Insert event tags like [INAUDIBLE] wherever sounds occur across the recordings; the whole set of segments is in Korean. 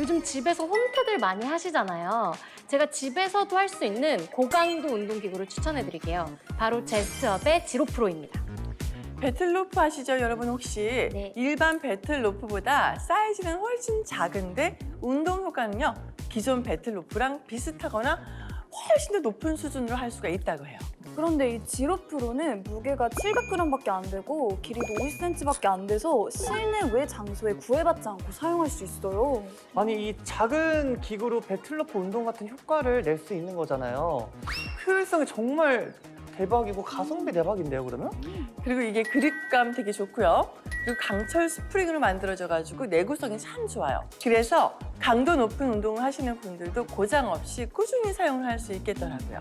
요즘 집에서 홈트들 많이 하시잖아요. 제가 집에서도 할 수 있는 고강도 운동기구를 추천해 드릴게요. 바로 제스트업의 지로프로입니다. 배틀로프 아시죠, 여러분 혹시? 네. 일반 배틀로프보다 사이즈는 훨씬 작은데 운동 효과는요 기존 배틀로프랑 비슷하거나 훨씬 더 높은 수준으로 할 수가 있다고 해요. 그런데 이 지로프로는 무게가 700g밖에 안 되고 길이도 50cm밖에 안 돼서 실내 외 장소에 구애받지 않고 사용할 수 있어요. 아니 이 작은 기구로 배틀로프 운동 같은 효과를 낼 수 있는 거잖아요. 효율성이 정말 대박이고 가성비 대박인데요, 그러면? 그리고 이게 그립감 되게 좋고요. 그리고 강철 스프링으로 만들어져가지고 내구성이 참 좋아요. 그래서 강도 높은 운동을 하시는 분들도 고장 없이 꾸준히 사용을 할 수 있겠더라고요.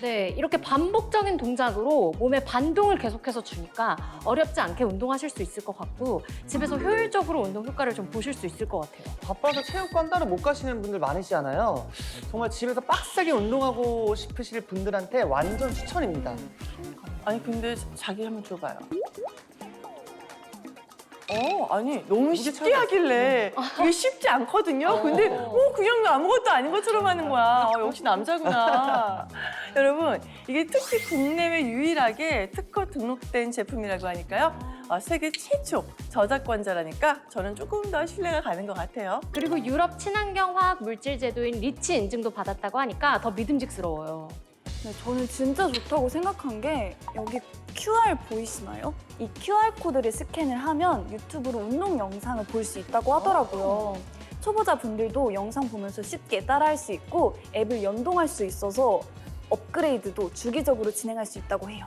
네, 이렇게 반복적인 동작으로 몸에 반동을 계속해서 주니까 어렵지 않게 운동하실 수 있을 것 같고 집에서 효율적으로 운동 효과를 좀 보실 수 있을 것 같아요. 바빠서 체육관 따로 못 가시는 분들 많으시잖아요. 정말 집에서 빡세게 운동하고 싶으실 분들한테 완전 추천입니다. 아니 근데 자기 한번 줘봐요. 어, 아니 너무 쉽게 하길래 이게 쉽지 않거든요. 근데 어, 그냥 아무것도 아닌 것처럼 하는 거야. 어, 역시 남자구나. [LAUGHS] 여러분 이게 특히 국내외 유일하게 특허 등록된 제품이라고 하니까요. 어, 세계 최초 저작권자라니까 저는 조금 더 신뢰가 가는 것 같아요. 그리고 유럽 친환경 화학 물질 제도인 리치 인증도 받았다고 하니까 더 믿음직스러워요. 네, 저는 진짜 좋다고 생각한 게 여기 QR 보이시나요? 이 QR 코드를 스캔을 하면 유튜브로 운동 영상을 볼 수 있다고 하더라고요. 초보자 분들도 영상 보면서 쉽게 따라할 수 있고 앱을 연동할 수 있어서 업그레이드도 주기적으로 진행할 수 있다고 해요.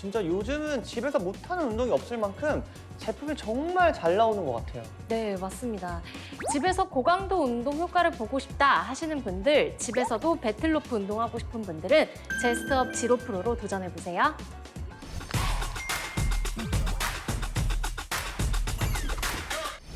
진짜 요즘은 집에서 못하는 운동이 없을 만큼 제품이 정말 잘 나오는 것 같아요. 네, 맞습니다. 집에서 고강도 운동 효과를 보고 싶다 하시는 분들, 집에서도 배틀로프 운동하고 싶은 분들은 제스트업 지로 프로로 도전해 보세요.